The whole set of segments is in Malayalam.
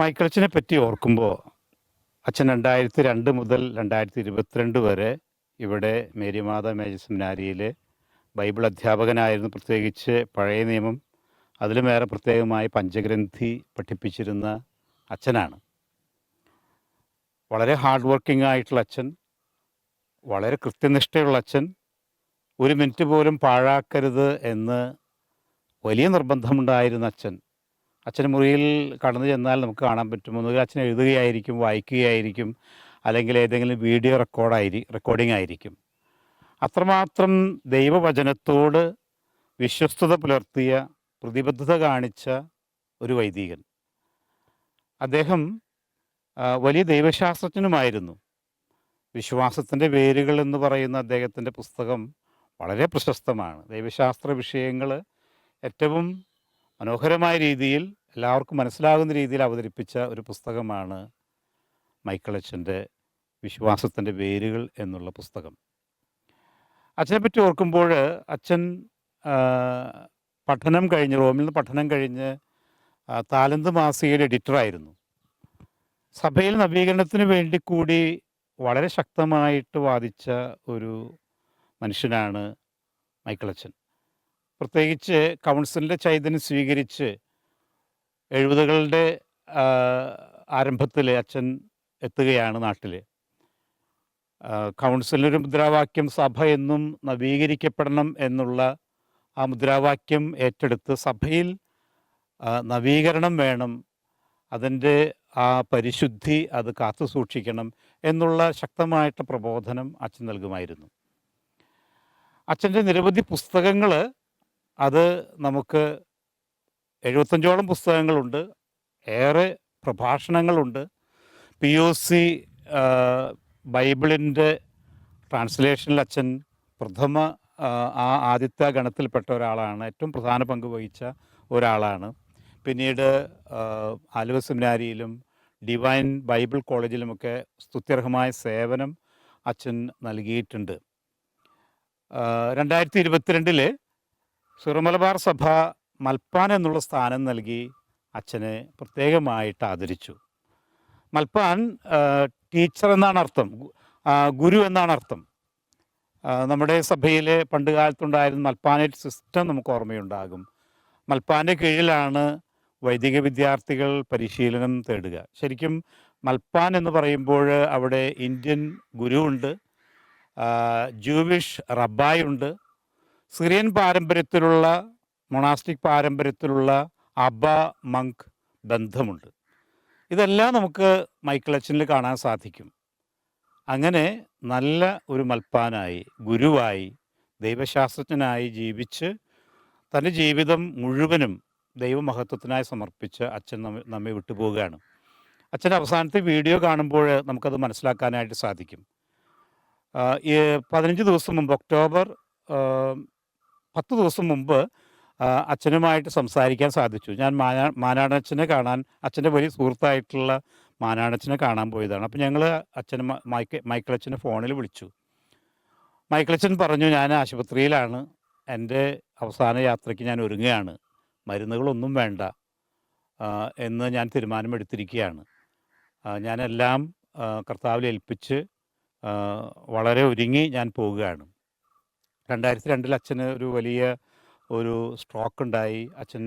മൈക്കിളച്ചനെ പറ്റി ഓർക്കുമ്പോൾ അച്ഛൻ രണ്ടായിരത്തി രണ്ട് മുതൽ രണ്ടായിരത്തി ഇരുപത്തിരണ്ട് വരെ ഇവിടെ മേരിമാത മേജർ സെമിനാരിയിൽ ബൈബിൾ അധ്യാപകനായിരുന്നു. പ്രത്യേകിച്ച് പഴയ നിയമം അതിലുമേറെ പ്രത്യേകമായി പഞ്ചഗ്രന്ഥി പഠിപ്പിച്ചിരുന്ന അച്ഛനാണ്. വളരെ ഹാർഡ് വർക്കിംഗ് ആയിട്ടുള്ള അച്ഛൻ വളരെ കൃത്യനിഷ്ഠയുള്ള അച്ഛൻ ഒരു മിനിറ്റ് പോലും പാഴാക്കരുത് എന്ന് വലിയ നിർബന്ധമുണ്ടായിരുന്ന അച്ഛൻ അച്ഛൻ മുറിയിൽ കടന്നു ചെന്നാൽ നമുക്ക് കാണാൻ പറ്റും. ഒന്നുകിൽ അച്ഛൻ എഴുതുകയായിരിക്കും വായിക്കുകയായിരിക്കും അല്ലെങ്കിൽ ഏതെങ്കിലും വീഡിയോ റെക്കോർഡായി റെക്കോർഡിംഗ് ആയിരിക്കും. അത്രമാത്രം ദൈവവചനത്തോട് വിശ്വസ്തത പുലർത്തിയ പ്രതിബദ്ധത കാണിച്ച ഒരു വൈദികൻ. അദ്ദേഹം വലിയ ദൈവശാസ്ത്രജ്ഞനുമായിരുന്നു. വിശ്വാസത്തിന്റെ വേരുകൾ എന്ന് പറയുന്ന അദ്ദേഹത്തിന്റെ പുസ്തകം വളരെ പ്രശസ്തമാണ്. ദൈവശാസ്ത്ര വിഷയങ്ങൾ ഏറ്റവും മനോഹരമായ രീതിയിൽ എല്ലാവർക്കും മനസ്സിലാകുന്ന രീതിയിൽ അവതരിപ്പിച്ച ഒരു പുസ്തകമാണ് മൈക്കിളച്ചന്റെ വിശ്വാസത്തിന്റെ വേരുകൾ എന്നുള്ള പുസ്തകം. അച്ഛനെ പറ്റി ഓർക്കുമ്പോൾ അച്ഛൻ പഠനം കഴിഞ്ഞ് റോമിൽ നിന്ന് പഠനം കഴിഞ്ഞ് താലന്ത് മാസികയുടെ എഡിറ്ററായിരുന്നു. സഭയിൽ നവീകരണത്തിന് വേണ്ടി കൂടി വളരെ ശക്തമായിട്ട് വാദിച്ച ഒരു മനുഷ്യനാണ് മൈക്കിളച്ചൻ പ്രത്യേകിച്ച് കൗൺസിലിന്റെ ചൈതന്യം സ്വീകരിച്ച് എഴുപതുകളുടെ ആരംഭത്തിൽ അച്ഛൻ എത്തുകയാണ് നാട്ടിൽ കൗൺസിലൊരു മുദ്രാവാക്യം സഭ എന്നും നവീകരിക്കപ്പെടണം എന്നുള്ള ആ മുദ്രാവാക്യം ഏറ്റെടുത്ത് സഭയിൽ നവീകരണം വേണം അതിന്റെ ആ പരിശുദ്ധി അത് കാത്തു സൂക്ഷിക്കണം എന്നുള്ള ശക്തമായിട്ട് പ്രബോധനം അച്ഛൻ നൽകുമായിരുന്നു. അച്ഛന്റെ നിരവധി പുസ്തകങ്ങൾ അത് നമുക്ക് എഴുപത്തഞ്ചോളം പുസ്തകങ്ങളുണ്ട്. ഏറെ പ്രഭാഷണങ്ങളുണ്ട്. പി ഒ സി ബൈബിളിന്റെ ട്രാൻസ്ലേഷനിൽ അച്ഛൻ പ്രഥമ ആ, ആദിത്യ ഗണത്തിൽപ്പെട്ട ഒരാളാണ്. ഏറ്റവും പ്രധാന പങ്ക് വഹിച്ച ഒരാളാണ്. പിന്നീട് ആലുവ സെമിനാരിയിലും ഡിവൈൻ ബൈബിൾ കോളേജിലുമൊക്കെ സ്തുത്യർഹമായ സേവനം അച്ഛൻ നൽകിയിട്ടുണ്ട്. രണ്ടായിരത്തി ഇരുപത്തിരണ്ടിൽ സുറമലബാർ സഭ മൽപ്പാൻ എന്നുള്ള സ്ഥാനം നൽകി അച്ഛനെ പ്രത്യേകമായിട്ട് ആദരിച്ചു. മൽപ്പാൻ ടീച്ചർ എന്നാണ് അർത്ഥം. ഗുരു എന്നാണ് അർത്ഥം. നമ്മുടെ സഭയിലെ പണ്ട് കാലത്തുണ്ടായിരുന്ന മൽപ്പാനേറ്റ് സിസ്റ്റം നമുക്ക് ഓർമ്മയുണ്ടാകും. മൽപ്പാന്റെ കീഴിലാണ് വൈദിക വിദ്യാർത്ഥികൾ പരിശീലനം തേടുക. ശരിക്കും മൽപ്പാൻ എന്ന് പറയുമ്പോൾ അവിടെ ഇന്ത്യൻ ഗുരുവുണ്ട് ജൂവിഷ് റബ്ബായ് ഉണ്ട് സിറിയൻ പാരമ്പര്യത്തിലുള്ള മൊണാസ്റ്റിക് പാരമ്പര്യത്തിലുള്ള അബ മങ്ക് ബന്ധമുണ്ട്. ഇതെല്ലാം നമുക്ക് മൈക്കിളച്ചനിൽ കാണാൻ സാധിക്കും. അങ്ങനെ നല്ല ഒരു മൽപ്പാനായി ഗുരുവായി ദൈവശാസ്ത്രജ്ഞനായി ജീവിച്ച് തന്റെ ജീവിതം മുഴുവനും ദൈവമഹത്വത്തിനായി സമർപ്പിച്ച് അച്ഛൻ നമ്മെ നമ്മെ വിട്ടുപോവുകയാണ്. അച്ഛന്റെ അവസാനത്തെ വീഡിയോ കാണുമ്പോൾ നമുക്കത് മനസ്സിലാക്കാനായിട്ട് സാധിക്കും. പതിനഞ്ച് ദിവസം മുമ്പ് ഒക്ടോബർ പത്ത് ദിവസം മുമ്പ് അച്ഛനുമായിട്ട് സംസാരിക്കാൻ സാധിച്ചു. ഞാൻ മാനാ കാണാൻ അച്ഛന്റെ വലിയ സുഹൃത്തായിട്ടുള്ള മാനാടച്ചനെ കാണാൻ പോയതാണ്. അപ്പോൾ ഞങ്ങൾ അച്ഛനും മൈക്ക് മൈക്കിളച്ചനെ ഫോണിൽ വിളിച്ചു. മൈക്കിളച്ചൻ പറഞ്ഞു ഞാൻ ആശുപത്രിയിലാണ്. എന്റെ അവസാന യാത്രയ്ക്ക് ഞാൻ ഒരുങ്ങുകയാണ്. മരുന്നുകളൊന്നും വേണ്ട എന്ന് ഞാൻ തീരുമാനമെടുത്തിരിക്കുകയാണ്. ഞാനെല്ലാം കർത്താവിൽ ഏൽപ്പിച്ച് വളരെ ഒരുങ്ങി ഞാൻ പോവുകയാണ് രണ്ടായിരത്തി രണ്ടിൽ അച്ഛന് ഒരു വലിയ ഒരു സ്ട്രോക്ക് ഉണ്ടായി അച്ഛൻ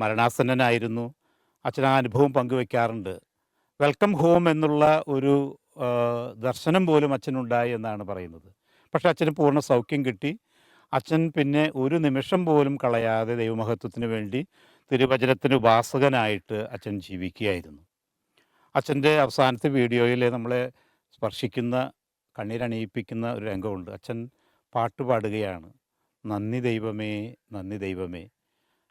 മരണാസന്നനായിരുന്നു. അച്ഛൻ ആ അനുഭവം പങ്കുവെക്കാറുണ്ട്. വെൽക്കം ഹോം എന്നുള്ള ഒരു ദർശനം പോലും അച്ഛനുണ്ടായി എന്നാണ് പറയുന്നത്. പക്ഷെ അച്ഛന് പൂർണ സൗഖ്യം കിട്ടി. അച്ഛൻ പിന്നെ ഒരു നിമിഷം പോലും കളയാതെ ദൈവമഹത്വത്തിന് വേണ്ടി തിരുവചനത്തിന് ഉപാസകനായിട്ട് അച്ഛൻ ജീവിക്കുകയായിരുന്നു. അച്ഛന്റെ അവസാനത്തെ വീഡിയോയിൽ നമ്മളെ സ്പർശിക്കുന്ന കണ്ണീരണിയിപ്പിക്കുന്ന ഒരു രംഗമുണ്ട്. അച്ഛൻ പാട്ട് പാടുകയാണ്. നന്ദി ദൈവമേ നന്ദി ദൈവമേ.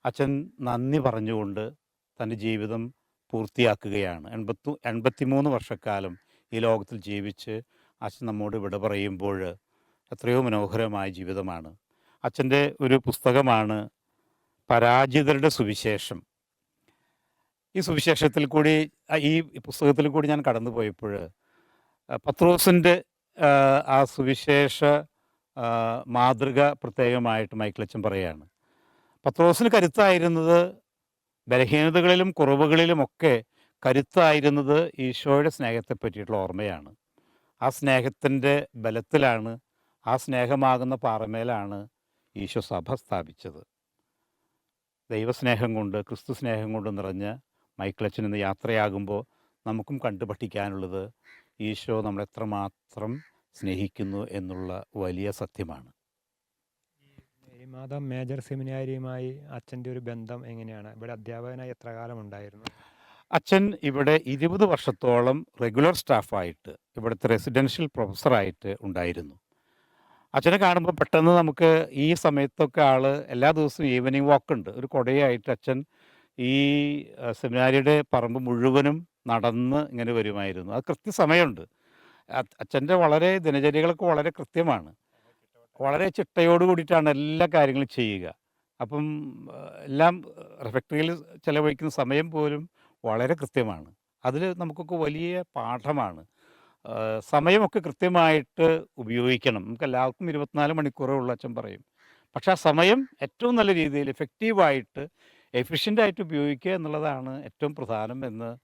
അച്ഛൻ നന്ദി പറഞ്ഞുകൊണ്ട് തന്റെ ജീവിതം പൂർത്തിയാക്കുകയാണ്. എൺപത്തു എൺപത്തിമൂന്ന് വർഷക്കാലം ഈ ലോകത്തിൽ ജീവിച്ച് അച്ഛൻ നമ്മോട് വിട പറയുമ്പോൾ എത്രയോ മനോഹരമായ ജീവിതമാണ്. അച്ഛന്റെ ഒരു പുസ്തകമാണ് പരാജിതരുടെ സുവിശേഷം. ഈ സുവിശേഷത്തിൽ കൂടി ഈ പുസ്തകത്തിൽ കൂടി ഞാൻ കടന്നു പോയപ്പോൾ പത്രോസിന്റെ ആ സുവിശേഷ മാതൃക പ്രത്യേകമായിട്ട് മൈക്കിളച്ചൻ പറയുകയാണ്. പത്രോസിന് കരുത്തായിരുന്നത് ബലഹീനതകളിലും കുറവുകളിലുമൊക്കെ കരുത്തായിരുന്നത് ഈശോയുടെ സ്നേഹത്തെ പറ്റിയിട്ടുള്ള ഓർമ്മയാണ്. ആ സ്നേഹത്തിന്റെ ബലത്തിലാണ് ആ സ്നേഹമാകുന്ന പാറമേലാണ് ഈശോ സഭ സ്ഥാപിച്ചത്. ദൈവസ്നേഹം കൊണ്ട് ക്രിസ്തു സ്നേഹം കൊണ്ട് നിറഞ്ഞ് മൈക്കിളച്ചൻ ഇന്ന് യാത്രയാകുമ്പോൾ നമുക്കും കണ്ടു പഠിക്കാനുള്ളത് ഈശോ നമ്മളെത്രമാത്രം സ്നേഹിക്കുന്നു എന്നുള്ള വലിയ സത്യമാണ്. മേരിമാത മേജർ സെമിനാരിയുമായി അച്ഛന്റെ ഒരു ബന്ധം എങ്ങനെയാണ്? ഇവിടെ അധ്യാപകനായി എത്ര കാലം ഉണ്ടായിരുന്നു? അച്ഛൻ ഇവിടെ ഇരുപത് വർഷത്തോളം റെഗുലർ സ്റ്റാഫായിട്ട് ഇവിടുത്തെ റെസിഡൻഷ്യൽ പ്രൊഫസറായിട്ട് ഉണ്ടായിരുന്നു. അച്ഛനെ കാണുമ്പോൾ പെട്ടെന്ന് നമുക്ക് ഈ സമയത്തൊക്കെ ആൾ എല്ലാ ദിവസവും ഈവനിങ് വാക്ക് ഉണ്ട് ഒരു കുടയായിട്ട് അച്ഛൻ ഈ സെമിനാരിയുടെ പറമ്പ് മുഴുവനും നടന്ന് ഇങ്ങനെ വരുമായിരുന്നു. അത് കൃത്യസമയമുണ്ട്. അച്ഛന്റെ വളരെ ദിനചര്യകളൊക്കെ വളരെ കൃത്യമാണ്. വളരെ ചിട്ടയോട് കൂടിയിട്ടാണ് എല്ലാ കാര്യങ്ങളും ചെയ്യുക. അപ്പം എല്ലാം റിഫക്ടറിയിൽ ചിലവഴിക്കുന്ന സമയം പോലും വളരെ കൃത്യമാണ്. അതിൽ നമുക്കൊക്കെ വലിയ പാഠമാണ്. സമയമൊക്കെ കൃത്യമായിട്ട് ഉപയോഗിക്കണം. നമുക്ക് എല്ലാവർക്കും ഇരുപത്തിനാല് മണിക്കൂറേ ഉള്ളൂ അച്ഛൻ പറയും. പക്ഷേ ആ സമയം ഏറ്റവും നല്ല രീതിയിൽ എഫക്റ്റീവായിട്ട് എഫിഷ്യന്റായിട്ട് ഉപയോഗിക്കുക എന്നുള്ളതാണ് ഏറ്റവും പ്രധാനം എന്ന്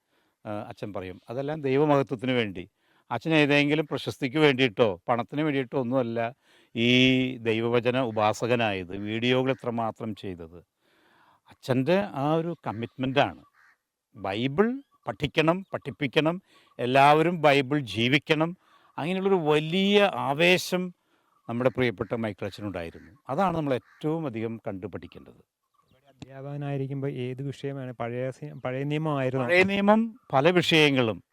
അച്ഛൻ പറയും. അതെല്ലാം ദൈവമഹത്വത്തിന് വേണ്ടി. അച്ഛൻ ഏതെങ്കിലും പ്രശസ്തിക്ക് വേണ്ടിയിട്ടോ പണത്തിന് വേണ്ടിയിട്ടോ ഒന്നുമല്ല ഈ ദൈവവചന ഉപാസകനായത് വീഡിയോകൾ എത്രമാത്രം ചെയ്തത്. അച്ഛന്റെ ആ ഒരു കമ്മിറ്റ്മെന്റാണ്. ബൈബിൾ പഠിക്കണം പഠിപ്പിക്കണം എല്ലാവരും ബൈബിൾ ജീവിക്കണം. അങ്ങനെയുള്ളൊരു വലിയ ആവേശം നമ്മുടെ പ്രിയപ്പെട്ട മൈക്കിൾ അച്ഛനുണ്ടായിരുന്നു. അതാണ് നമ്മൾ ഏറ്റവും അധികം കണ്ടു പഠിക്കേണ്ടത്. അധ്യാപകനായിരിക്കുമ്പോൾ ഏത് വിഷയമാണ്? പഴയ പഴയ നിയമമായിരുന്നു പഴയ നിയമം പല വിഷയങ്ങളും.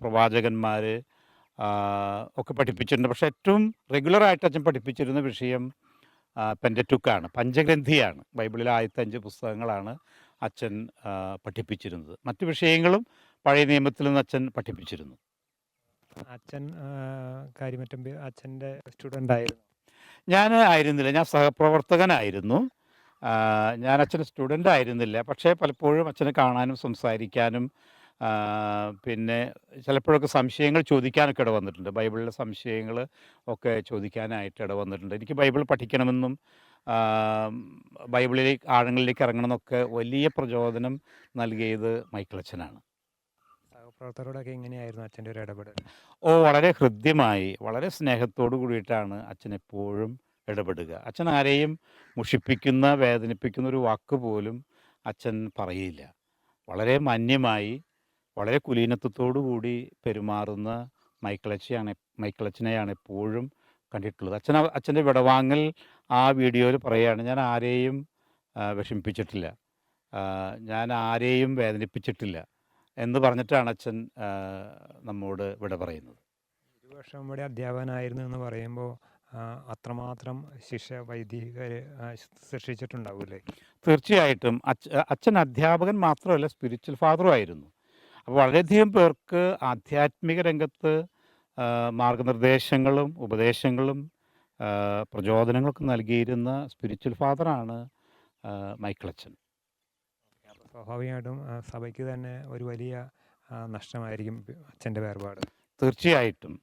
പ്രവാചകന്മാർ ഒക്കെ പഠിപ്പിച്ചിട്ടുണ്ട്. പക്ഷേ ഏറ്റവും റെഗുലറായിട്ട് അച്ഛൻ പഠിപ്പിച്ചിരുന്ന വിഷയം പെൻഡറ്റുക്കാണ് പഞ്ചഗ്രന്ഥിയാണ്. ബൈബിളിലെ ആദ്യത്തെ അഞ്ച് പുസ്തകങ്ങളാണ് അച്ഛൻ പഠിപ്പിച്ചിരുന്നത്. മറ്റു വിഷയങ്ങളും പഴയ നിയമത്തിൽ നിന്ന് അച്ഛൻ പഠിപ്പിച്ചിരുന്നു. അച്ഛൻ കാര്യമറ്റം അച്ഛന്റെ സ്റ്റുഡന്റ് ആയിരുന്നു ഞാൻ ആയിരുന്നില്ല. ഞാൻ സഹപ്രവർത്തകനായിരുന്നു. ഞാൻ അച്ഛന്റെ സ്റ്റുഡന്റ് ആയിരുന്നില്ല പക്ഷേ പലപ്പോഴും അച്ഛനെ കാണാനും സംസാരിക്കാനും പിന്നെ ചിലപ്പോഴൊക്കെ സംശയങ്ങൾ ചോദിക്കാനൊക്കെ ഇട വന്നിട്ടുണ്ട്. ബൈബിളിലെ സംശയങ്ങൾ ഒക്കെ ചോദിക്കാനായിട്ട് ഇട വന്നിട്ടുണ്ട്. എനിക്ക് ബൈബിൾ പഠിക്കണമെന്നും ബൈബിളിലെ ബൈബിളിലേക്ക് ആഴങ്ങളിലേക്ക് ഇറങ്ങണമെന്നൊക്കെ വലിയ പ്രചോദനം നൽകിയത് മൈക്കിളച്ചനാണ്. സഹപ്രവർത്തകരോടൊക്കെ എങ്ങനെയായിരുന്നു അച്ഛന്റെ ഒരു ഇടപെടൽ? ഓ വളരെ ഹൃദ്യമായി വളരെ സ്നേഹത്തോടു കൂടിയിട്ടാണ് അച്ഛൻ എപ്പോഴും ഇടപെടുക. അച്ഛൻ ആരെയും മുഷിപ്പിക്കുന്ന വേദനിപ്പിക്കുന്ന ഒരു വാക്ക് പോലും അച്ഛൻ പറയില്ല. വളരെ മാന്യമായി വളരെ കുലീനത്വത്തോടു കൂടി പെരുമാറുന്ന മൈക്കിളച്ചയാണ് മൈക്കിളച്ചനെയാണ് എപ്പോഴും കണ്ടിട്ടുള്ളത്. അച്ഛൻ അച്ഛന്റെ വിടവാങ്ങൽ ആ വീഡിയോയിൽ പറയുകയാണ് ഞാൻ ആരെയും വിഷമിപ്പിച്ചിട്ടില്ല. ഞാൻ ആരെയും വേദനിപ്പിച്ചിട്ടില്ല. എന്ന് പറഞ്ഞിട്ടാണ് അച്ഛൻ നമ്മോട് വിട പറയുന്നത്. ഒരു വർഷം ഇവിടെ അധ്യാപകനായിരുന്നു എന്ന് പറയുമ്പോൾ അത്രമാത്രം ശിക്ഷ വൈദികർ സൃഷ്ടിച്ചിട്ടുണ്ടാവൂലേ തീർച്ചയായിട്ടും. അച്ഛൻ അധ്യാപകൻ മാത്രമല്ല സ്പിരിച്വൽ ഫാദറും ആയിരുന്നു. അപ്പോൾ വളരെയധികം പേർക്ക് ആധ്യാത്മിക രംഗത്ത് മാർഗനിർദ്ദേശങ്ങളും ഉപദേശങ്ങളും പ്രചോദനങ്ങളൊക്കെ നൽകിയിരുന്ന സ്പിരിച്വൽ ഫാദറാണ് മൈക്കിളച്ചൻ സ്വാഭാവികമായിട്ടും സഭയ്ക്ക് തന്നെ ഒരു വലിയ നഷ്ടമായിരിക്കും അച്ഛന്റെ വേർപാട്. തീർച്ചയായിട്ടും.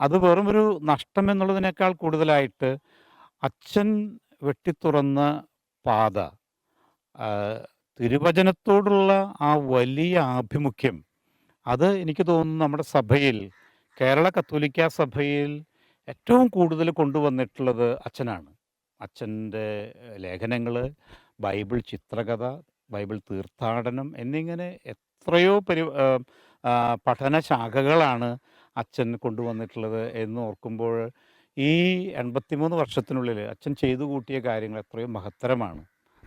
അത് വെറും ഒരു നഷ്ടം എന്നുള്ളതിനേക്കാൾ കൂടുതലായിട്ട് അച്ഛൻ വെട്ടിത്തുറന്ന പാത തിരുവചനത്തോടുള്ള ആ വലിയ ആഭിമുഖ്യം അത് എനിക്ക് തോന്നുന്നു നമ്മുടെ സഭയിൽ കേരള കത്തോലിക്ക സഭയിൽ ഏറ്റവും കൂടുതൽ കൊണ്ടുവന്നിട്ടുള്ളത് അച്ഛനാണ്. അച്ഛന്റെ ലേഖനങ്ങൾ ബൈബിൾ ചിത്രകഥ ബൈബിൾ തീർത്ഥാടനം എന്നിങ്ങനെ എത്രയോ പരി ആ, ആ, പഠന ശാഖകളാണ് അച്ഛൻ കൊണ്ടുവന്നിട്ടുള്ളത് എന്ന് ഓർക്കുമ്പോൾ ഈ എൺപത്തിമൂന്ന് വർഷത്തിനുള്ളിൽ അച്ഛൻ ചെയ്തു കൂട്ടിയ കാര്യങ്ങൾ എത്രയോ മഹത്തരമാണ്.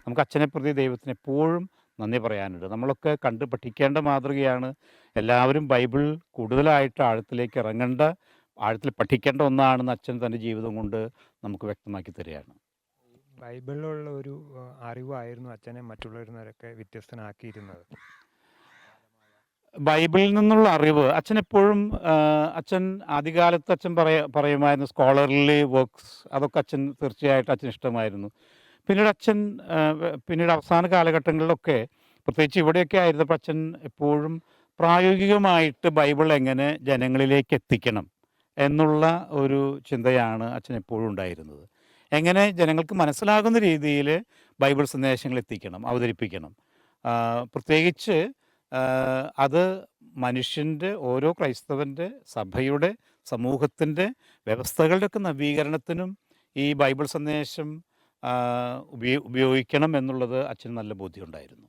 നമുക്ക് അച്ഛനെ പ്രതി ദൈവത്തിന് എപ്പോഴും നന്ദി പറയാനുണ്ട്. നമ്മളൊക്കെ കണ്ട് പഠിക്കേണ്ട മാതൃകയാണ്. എല്ലാവരും ബൈബിൾ കൂടുതലായിട്ട് ആഴത്തിലേക്ക് ഇറങ്ങേണ്ട ആഴത്തിൽ പഠിക്കേണ്ട ഒന്നാണെന്ന് അച്ഛൻ തന്റെ ജീവിതം കൊണ്ട് നമുക്ക് വ്യക്തമാക്കി തരികയാണ്. ബൈബിളിലുള്ള ഒരു അറിവായിരുന്നു അച്ഛനെ മറ്റുള്ളവരിൽ നിന്നൊക്കെ വ്യത്യസ്തനാക്കിയിരുന്നത്. ബൈബിളിൽ നിന്നുള്ള അറിവ് അച്ഛൻ എപ്പോഴും അച്ഛൻ ആദ്യകാലത്ത് അച്ഛൻ പറയ പറയുമായിരുന്നു സ്കോളർലി വർക്ക്സ് അതൊക്കെ അച്ഛൻ തീർച്ചയായിട്ടും അച്ഛൻ ഇഷ്ടമായിരുന്നു. പിന്നീട് അച്ഛൻ പിന്നീട് അവസാന കാലഘട്ടങ്ങളിലൊക്കെ പ്രത്യേകിച്ച് ഇവിടെയൊക്കെ ആയിരുന്നപ്പോൾ അച്ഛൻ എപ്പോഴും പ്രായോഗികമായിട്ട് ബൈബിൾ എങ്ങനെ ജനങ്ങളിലേക്ക് എത്തിക്കണം എന്നുള്ള ഒരു ചിന്തയാണ് അച്ഛൻ എപ്പോഴും ഉണ്ടായിരുന്നത്. എങ്ങനെ ജനങ്ങൾക്ക് മനസ്സിലാകുന്ന രീതിയിൽ ബൈബിൾ സന്ദേശങ്ങൾ എത്തിക്കണം അവതരിപ്പിക്കണം. പ്രത്യേകിച്ച് അത് മനുഷ്യന്റെ ഓരോ ക്രൈസ്തവന്റെ സഭയുടെ സമൂഹത്തിന്റെ വ്യവസ്ഥകളുടെയൊക്കെ നവീകരണത്തിനും ഈ ബൈബിൾ സന്ദേശം ഉപയോഗിക്കണം എന്നുള്ളത് അച്ഛന് നല്ല ബോധ്യമുണ്ടായിരുന്നു